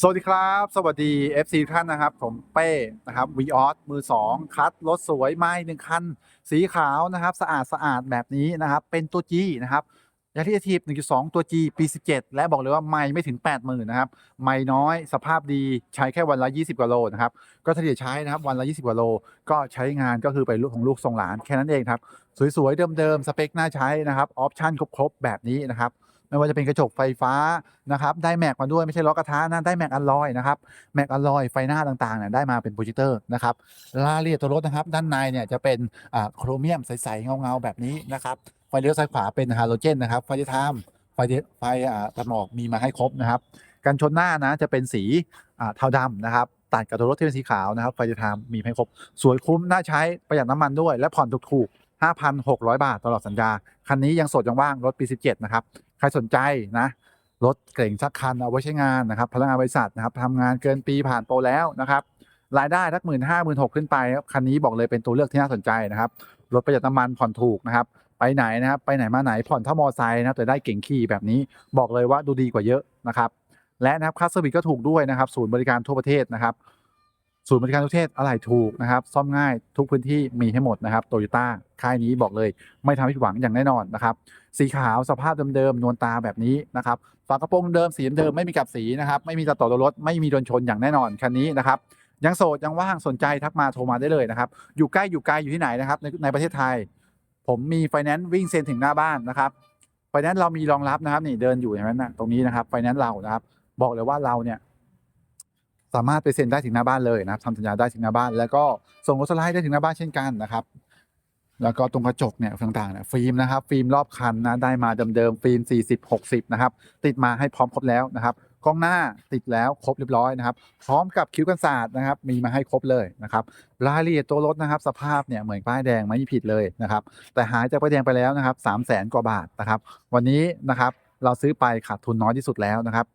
สวัสดีครับ สวัสดี FC ท่านนะครับ ผมเป้นะครับวีออสมือ 2 คัดรถสวยไม่หนึ่งคัน สีขาวนะครับ สะอาดสะอาดแบบนี้นะครับ เป็นตัว G นะครับยาที่ทีฟ1.2 ตัว G ปี 17 และบอกเลยว่าไม่ไม่ถึง 80,000นะครับ ไม่น้อยสภาพดีใช้แค่วันละ 20กว่าโลนะครับ ก็เฉลี่ยใช้นะครับวันละ 20กว่าโล ก็ใช้งานก็คือไปลูกของลูกทรงหลานแค่นั้นเองครับ สวยๆ เดิมๆ สเปคน่าใช้นะครับ ออปชั่นครบๆ แบบนี้นะครับ ไม่ว่าจะเป็นกระจกไฟฟ้านะครับได้แม็กมาด้วยไม่ใช่ล้อกระทะนะได้แม็กอลลอยนะครับแม็กอลลอยไฟหน้าต่างๆเนี่ยได้มาเป็นโปรเจคเตอร์นะครับรายละเอียดตัวรถนะครับ ด้านในเนี่ยจะเป็นอ่าโครเมียมใสๆเงาๆแบบนี้นะครับไฟเลี้ยวซ้ายขวาเป็นฮาโลเจนนะครับไฟเดย์ไทม์ไฟไฟอ่าตัดหมอกมีมาให้ครบนะครับกันชนหน้านะจะเป็นสีอ่าเทาดำนะครับตัดกับตัวรถที่เป็นสีขาวนะครับไฟเดย์ไทม์มีให้ครบสวยคุ้มน่าใช้ประหยัดน้ำมันด้วยและผ่อนถูกๆ 5,600 บาทตลอดสัญญา คันนี้ยังสดยังว่างรถปี 17 นะครับ ใครสนใจนะรถเก่งสักคันเอาไว้ใช้งานนะครับพนักงานบริษัทนะครับทำงานเกินปีผ่านโปรแล้วนะครับรายได้ทักหมื่นห้าหมื่นหกขึ้นไปครับคันนี้บอกเลยเป็นตัวเลือกที่น่าสนใจนะครับรถประหยัดน้ำมันผ่อนถูกนะครับไปไหนนะครับไปไหนมาไหนผ่อนเท่ามอไซค์นะครับแต่ได้เก่งขี่แบบนี้บอกเลยว่าดูดีกว่าเยอะนะครับและนะครับค่าเซอร์วิสก็ถูกด้วยนะครับศูนย์บริการทั่วประเทศนะครับ ศูนย์บริการทุกเทศอะไรถูกนะครับ ซ่อมง่ายทุกพื้นที่มีให้หมดนะครับโตโยต้าค่ายนี้บอกเลย ไม่ทำให้ผิดหวังอย่างแน่นอนนะครับ สีขาวสภาพเดิมๆนวลตาแบบนี้นะครับฝากระโปรงเดิมสีเดิมไม่มีกับสีนะครับ ไม่มีตัดต่อตัวรถไม่มีโดนชนอย่างแน่นอนคันนี้นะครับยังโสดยังว่างสนใจทักมาโทรมาได้เลยนะครับ อยู่ใกล้อยู่ไกลอยู่ที่ไหนนะครับในในประเทศไทย ผมมีไฟแนนซ์วิ่งเซ็นถึงหน้าบ้านนะครับไฟแนนซ์เรามีรองรับนะครับนี่เดินอยู่อย่างนั้นนะตรงนี้นะครับไฟแนนซ์เรานะครับ บอกเลยว่าเราเนี่ย สามารถไปเซ็นได้ถึงหน้าบ้านเลยนะครับทำสัญญาได้ถึงหน้าบ้าน แล้วก็ส่งรถสไลด์ได้ถึงหน้าบ้านเช่นกันนะครับแล้วก็ตรงกระจกเนี่ยต่างๆเนี่ยฟิล์มนะครับฟิล์มรอบคันนะได้มาเดิมๆฟิล์ม 40 60 นะครับ ติดมาให้พร้อมครบแล้วนะครับกล้องหน้าติดแล้วครบเรียบร้อยนะครับพร้อมกับคิ้วกันศาสตร์นะครับ มีมาให้ครบเลยนะครับรายละเอียดตัวรถนะครับ สภาพเนี่ยเหมือนป้ายแดงไม่มีผิดเลยนะครับ แต่หายจากป้ายแดงไปแล้วนะครับ3 0 0แสนกว่าบาทนะครับ วันนี้นะครับเราซื้อไปขาดทุนน้อยที่สุดแล้วนะครับ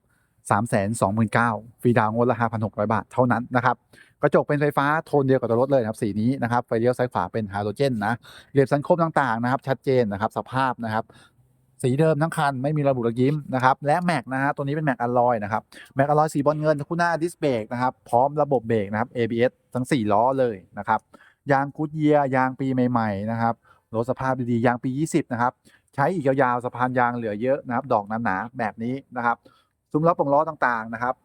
3 2 9 0 0 0ฟรีดาวงวดละ5,600 บาทเท่านั้นนะครับกระจกเป็นไฟฟ้าโทนเดียวกับตัวรถเลยนะครับสีนี้นะครับไฟเลี้ยวซ้ายขวาเป็นไฮาโลเจนนะเหลี่ยมสันคมต่างๆนะครับชัดเจนนะครับสภาพนะครับสีเดิมทั้งคันไม่มีระบุระยิ้มนะครับและแม็กนะฮะตัวนี้เป็นแม็กอลลอยนะครับแม็กอลลอยสีบอลเงินคู่หน้าดิสเบรกนะครับพร้อมระบบเบรกนะครับ ABS ทั้ง 4 ล้อเลยนะครับยางกูดเยียยางปีใหม่ๆนะครับรถสภาพดีๆยางปี 20 นะครับ ใช้อีกยาวๆสะพานยางเหลือเยอะนะครับ ดอกหนาๆแบบนี้นะครับ ซุ้มล้อปงล้อต่างๆนะครับ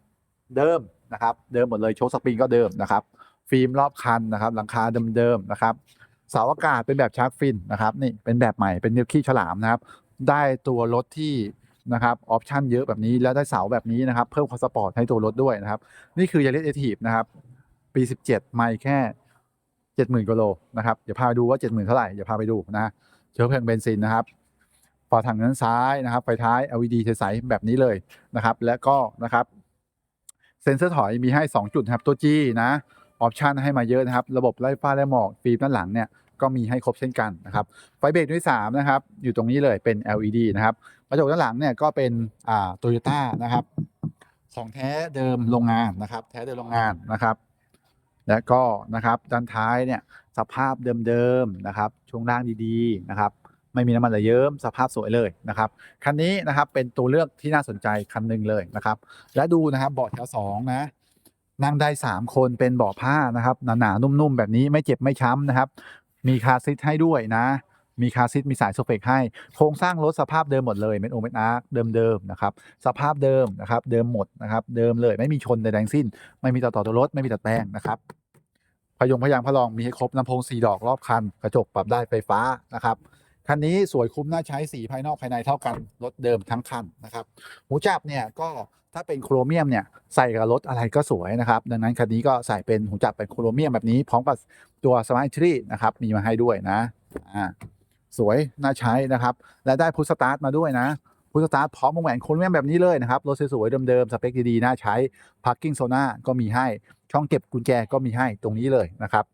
เดิมนะครับ เดิมหมดเลยโชคสปริงก็เดิมนะครับ ฟิล์มรอบคันนะครับ หลังคาเดิมๆนะครับเสาอากาศเป็นแบบชาร์กฟินนะครับนี่เป็นแบบใหม่เป็นเนื้อขี้ฉลามนะครับ ได้ตัวรถที่นะครับออปชั่นเยอะแบบนี้แล้วได้เสาแบบนี้นะครับ เพิ่มความสปอร์ตให้ตัวรถด้วยนะครับ นี่คือยาริสเอทีฟนะครับ ปี 17 ไม่แค่ 70,000กิโลนะครับเดี๋ยวพาไปดูว่า 70,000 เท่าไหร่เดี๋ยวพาไปดูนะเชื้อเพลิงเบนซินนะครับ ฝาถังด้านซ้ายนะครับ ไฟท้าย LED ใสๆแบบนี้เลยนะครับ และก็นะครับเซ็นเซอร์ถอยมีให้ 2 จุดครับตัว G นะออปชันให้มาเยอะนะครับ ระบบไล่ฟ้าไล่หมอกฟิล์มด้านหลังเนี่ยก็มีให้ครบเช่นกันนะครับไฟเบรกด้วย3นะครับอยู่ตรงนี้เลยเป็น LED นะครับกระจกด้านหลังเนี่ยก็เป็นอ่าโตโยต้านะครับของแท้เดิมโรงงานนะครับ แท้เดิมโรงงานนะครับ และก็นะครับด้านท้ายเนี่ยสภาพเดิมๆนะครับ ช่วงล่างดีๆนะครับ ไม่มีน้ำมันไหลเยิ้มสภาพสวยเลยนะครับคันนี้นะครับเป็นตัวเลือกที่น่าสนใจคันหนึ่งเลยนะครับ และดูนะครับเบาะแถวสองนะนั่งได้ 3 คนเป็นเบาะผ้านะครับหนาๆนุ่มๆแบบนี้ไม่เจ็บไม่ช้ำนะครับ มีคาซีทให้ด้วยนะมีคาซีทมีสายโซเฟกให้ โครงสร้างรถสภาพเดิมหมดเลยเป็นโอเมนอาร์เดิมๆนะครับสภาพเดิมนะครับเดิมหมดนะครับเดิมเลยไม่มีชนใดๆสิ้น ไม่มีต่อต่อตัวรถไม่มีตัดแปลงนะครับพยงพยางพลองมีให้ครบลำโพงสีดอกรอบคัน กระจกปรับได้ไฟฟ้านะครับ คันนี้สวยคุ้มน่าใช้สีภายนอกภายในเท่ากัน รถเดิมทั้งคันนะครับหูจับเนี่ยก็ถ้าเป็นโครเมียมเนี่ยใส่กับรถอะไรก็สวยนะครับ ดังนั้นคันนี้ก็ใส่เป็นหูจับเป็นโครเมียมแบบนี้ พร้อมกับตัวสมาร์ททรีนะครับมีมาให้ด้วยนะอ่าสวยน่าใช้นะครับ และได้พุทสตาร์ทมาด้วยนะพุทสตาร์ทพร้อมวงแหวนโครเมียมแบบนี้เลยนะครับรถสวยๆเดิมๆสเปคดีๆน่าใช้พาร์กิ้งโซน่าก็มีให้ช่องเก็บกุญแจก็มีให้ตรงนี้เลยนะครับ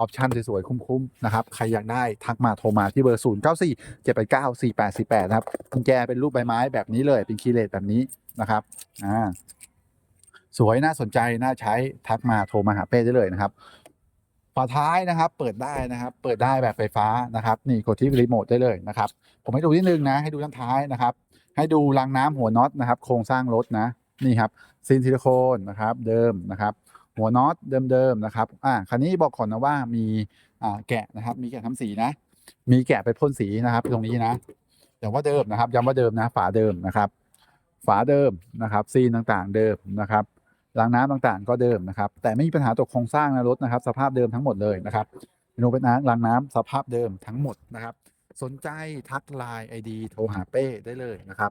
ออปชันสวยๆ คุ้มๆ นะครับ ใครอยากได้ทักมาโทรมาที่เบอร์ 0 9 4 7 8 9 4 8 4 8 นะครับกุญแจเป็นรูปใบไม้แบบนี้เลย เป็นคีเลสแบบนี้นะครับอ่าสวยน่าสนใจ น่าใช้ทักมาโทรมาหาเป้ได้เลยนะครับฝาท้ายนะครับ เปิดได้นะครับ เปิดได้แบบไฟฟ้านะครับ นี่กดที่รีโมทได้เลยนะครับ ผมให้ดูนิดนึงนะ ให้ดูด้านท้ายนะครับ ให้ดูรางน้ำหัวน็อตนะครับ โครงสร้างรถนะ นี่ครับซีนซิลิโคนนะครับ เดิมนะครับ หัวน็อตเดิมๆนะครับอ่าคันนี้บอกก่อนนะว่ามีอ่าแกะนะครับ มีแกะทำสีนะ มีแกะไปพ่นสีนะครับตรงนี้นะแต่ว่าเดิมนะครับย้ำว่าเดิมนะ ฝาเดิมนะครับ ฝาเดิมนะครับซีนต่างๆเดิมนะครับรางน้ำต่างๆ ก็เดิมนะครับ แต่ไม่มีปัญหาตกโครงสร้างนะรถนะครับ สภาพเดิมทั้งหมดเลยนะครับเมนูเป็นรางน้ำสภาพเดิมทั้งหมดนะครับสนใจทักไลน์ไอดีโทรหาเป้ได้เลยนะครับ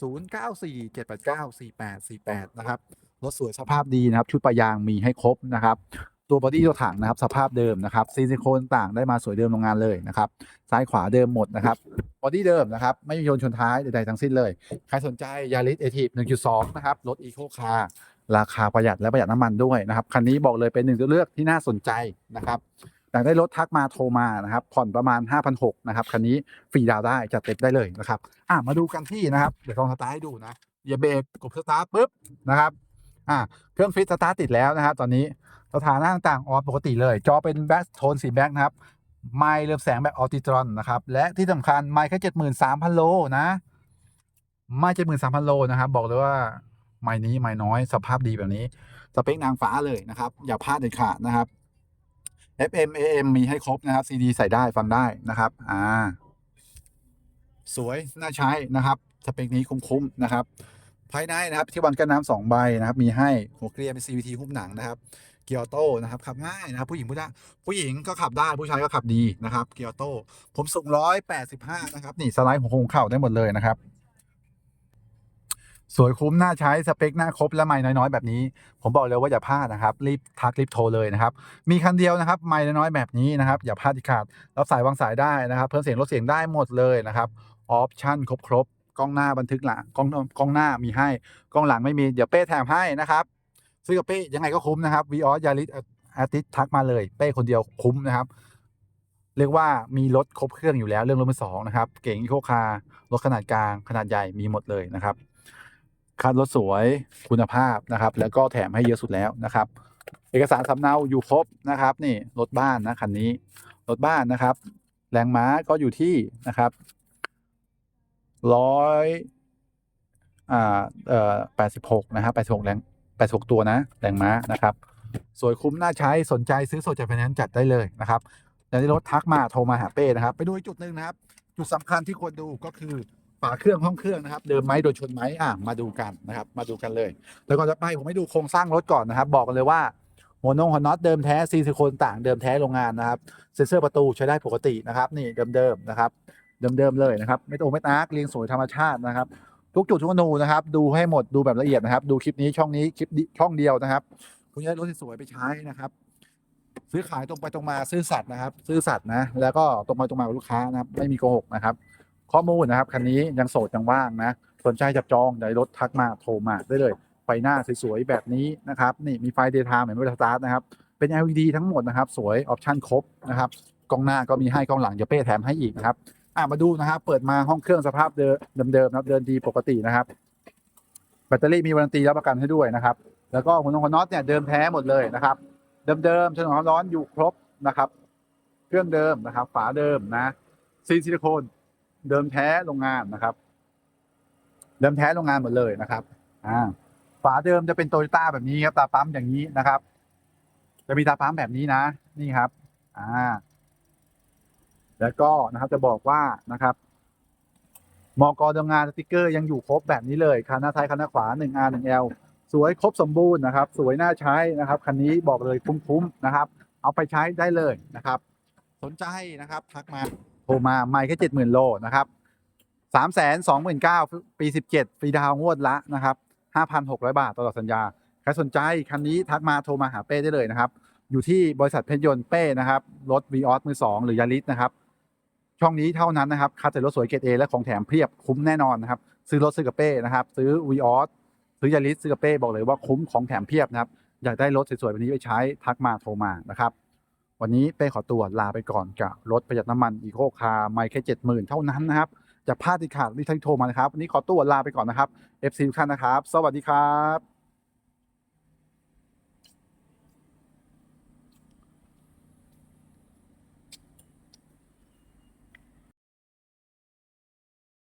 0947894848 นะครับ รถสวยสภาพดีนะครับ ชุดปะยางมีให้ครบนะครับ ตัวบอดี้ตัวถังนะครับ สภาพเดิมนะครับซิลิโคนต่างได้มาสวยเดิมโรงงานเลยนะครับ ซ้ายขวาเดิมหมดนะครับบอดี้เดิมนะครับ ไม่มีโยนชนท้ายใดๆทั้งสิ้นเลย ใครสนใจยาริสเอทีฟ1.2นะครับรถอีโคคาร์ราคาประหยัดและประหยัดน้ำมันด้วยนะครับคันนี้บอกเลยเป็นหนึ่งตัวเลือกที่น่าสนใจนะครับอยากได้รถทักมาโทรมานะครับผ่อนประมาณ 5,600นะครับคันนี้ฟรีดาวได้จัดเต็มได้เลยนะครับอะมาดูกันที่นะครับ เดี๋ยวลองสตาร์ทให้ดูนะอย่าเบรกกดสตาร์ทปุ๊บนะครับ อะเครื่องฟิตสตาร์ทติดแล้วนะครับตอนนี้สถานะต่างๆออนปกติเลย จอเป็นแบ็คโทนสีแบ็คนะครับไมล์เรืองแสงแบบออติตรอนนะครับ และที่สำคัญไมล์แค่เจ็ดหมื่นสามพันโลนะไม่เจ็ดหมื่นสามพันโลนะครับ บอกเลยว่าไมล์นี้ไมล์น้อยสภาพดีแบบนี้ สเปคนางฟ้าเลยนะครับ อย่าพลาดเด็ดขาดนะครับ FM AM มีให้ครบนะครับ CD ใส่ได้ฟังได้นะครับ อ่า สวยน่าใช้นะครับ สเปคนี้คุ้มๆนะครับ ภายในนะครับที่วันกันน้ำสองใบนะครับ มีให้หัวเกลียร์เป็น CVT หุ้มหนังนะครับ เกียร์โต้นะครับขับง่ายนะครับผู้หญิงผู้ชายผู้หญิงก็ขับได้ผู้ชายก็ขับดีนะครับ เกียร์โต้ผมสูงร้อยแปดสิบห้านะครับนี่สไลด์หัวโค้งเข่าได้หมดเลยนะครับ สวยคุ้มน่าใช้สเปคหน้าครบและไม่น้อยๆ แบบนี้ ผมบอกเลยว่าอย่าพลาดนะครับรีบทักรีบโทรเลยนะครับมีคันเดียวนะครับไม่น้อยๆแบบนี้นะครับอย่าพลาดที่ขาดรับสายวางสายได้นะครับ เพิ่มเสียงลดเสียงได้หมดเลยนะครับออปชั่นครบๆ กล้องหน้าบันทึกหลังกล้องกล้องหน้ามีให้กล้องหลังไม่มีเดี๋ยวเป้แถมให้นะครับซื้อกับเป้ยังไงก็คุ้มนะครับวีออสยาริสอาทิตทักมาเลย เป้คนเดียวคุ้มนะครับ เรียกว่ามีรถครบเครื่องอยู่แล้วเรื่องรถมือสองนะครับ เก่งอีโคคาร์รถขนาดกลางขนาดใหญ่มีหมดเลยนะครับคันรถสวยคุณภาพนะครับ แล้วก็แถมให้เยอะสุดแล้วนะครับ เอกสารสำเนาอยู่ครบนะครับ นี่รถบ้านนะคันนี้รถบ้านนะครับ แรงม้าก็อยู่ที่นะครับ ร้อยอ่าเอ่อแปดสิบหกนะครับแปดสิบหกแรงแปดสิบหกตัวนะแรงม้านะครับสวยคุ้มน่าใช้สนใจซื้อสดจากไฟแนนซ์จัดได้เลยนะครับแต่ที่รถทักมาโทรมาหาเป้นะครับ ไปดูอีกจุดหนึ่งนะครับ จุดสำคัญที่ควรดูก็คือฝาเครื่องห้องเครื่องนะครับ เดิมไหมโดนชนไหมอะมาดูกันนะครับ มาดูกันเลย แล้วก่อนจะไปผมให้ดูโครงสร้างรถก่อนนะครับ บอกกันเลยว่าหัวนงหัวน็อตเดิมแท้ซีซิโคนต่างเดิมแท้โรงงานนะครับเซ็นเซอร์ประตูใช้ได้ปกตินะครับ นี่เดิมๆนะครับ เดิมๆเลยนะครับไม่โตไม่ตากเรียงสวยธรรมชาตินะครับ ทุกจุดทุกอนูนะครับดูให้หมดดูแบบละเอียดนะครับ ดูคลิปนี้ช่องนี้คลิปช่องเดียวนะครับ คุณจะได้รถสวยๆไปใช้นะครับ ซื้อขายตรงไปตรงมาซื้อสัตว์นะครับ ซื้อสัตว์นะแล้วก็ตรงไปตรงมากับลูกค้านะครับ ไม่มีโกหกนะครับ ข้อมูลนะครับคันนี้ยังโสดยังว่างนะสนใจจับจองได้รถทักมาโทรมาได้เลยไฟหน้าสวยๆแบบนี้นะครับนี่มีไฟเดย์ไทม์เหมือนเวลาสตาร์ทนะครับเป็น LED ทั้งหมดนะครับ สวยออปชั่นครบนะครับกล้องหน้าก็มีให้กล้องหลังจะเป้แถมให้อีกนะครับ อะมาดูนะครับ เปิดมาห้องเครื่องสภาพเดิมเดิมๆนะครับเดินดีปกตินะครับ แบตเตอรี่มีวารันตีรับประกันให้ด้วยนะครับ แล้วก็หัวนงหัวน็อตเนี่ยเดิมแท้หมดเลยนะครับ เดิมๆฉนวนความร้อนอยู่ครบนะครับ เครื่องเดิมนะครับ ฝาเดิมนะซีซิลิโคนเดิมแท้โรงงานนะครับ เดิมแท้โรงงานหมดเลยนะครับ อ่า ฝาเดิมจะเป็นโตโยต้าแบบนี้ครับตาปั๊มอย่างนี้นะครับ จะมีตาปั๊มแบบนี้นะ นี่ครับ อ่า แล้วก็นะครับจะบอกว่านะครับมอกโรงงานสติกเกอร์ยังอยู่ครบแบบนี้เลยคันหน้าซ้ายคันหน้าขวา 1R 1L สวยครบสมบูรณ์นะครับ สวยน่าใช้นะครับ คันนี้บอกเลยคุ้มๆนะครับ เอาไปใช้ได้เลยนะครับ สนใจนะครับทักมาโทรมาไม่แค่เจ็ดหมื่นโลนะครับสามแสนสองหมื่นเก้าปีสิบเจ็ดฟรีดาวงวดละนะครับห้าพันหกร้อยบาทตลอดสัญญาใครสนใจคันนี้ทักมาโทรมาหาเป้ได้เลยนะครับ อยู่ที่บริษัทเพชรยนต์เป้นะครับรถวีออสมือสองหรือยาริสนะครับ ช่องนี้เท่านั้นนะครับคัดแต่รถสวยเกรดเอและของแถมเพียบคุ้มแน่นอนนะครับซื้อรถซื้อกับเป้นะครับซื้อวีออสซื้อยาริสซื้อกับเป้บอกเลยว่าคุ้มของแถมเพียบนะครับอยากได้รถสวยๆแบบนี้ไปใช้ทักมาโทรมานะครับวันนี้เป้ขอตัวลาไปก่อนกับรถประหยัดน้ำมันอีโคคาร์ไม่แค่เจ็ดหมื่นเท่านั้นนะครับจะพลาดที่ขาดที่ท่านโทรมานะครับวันนี้ขอตัวลาไปก่อนนะครับ FC ทุกท่านนะครับ สวัสดีครับ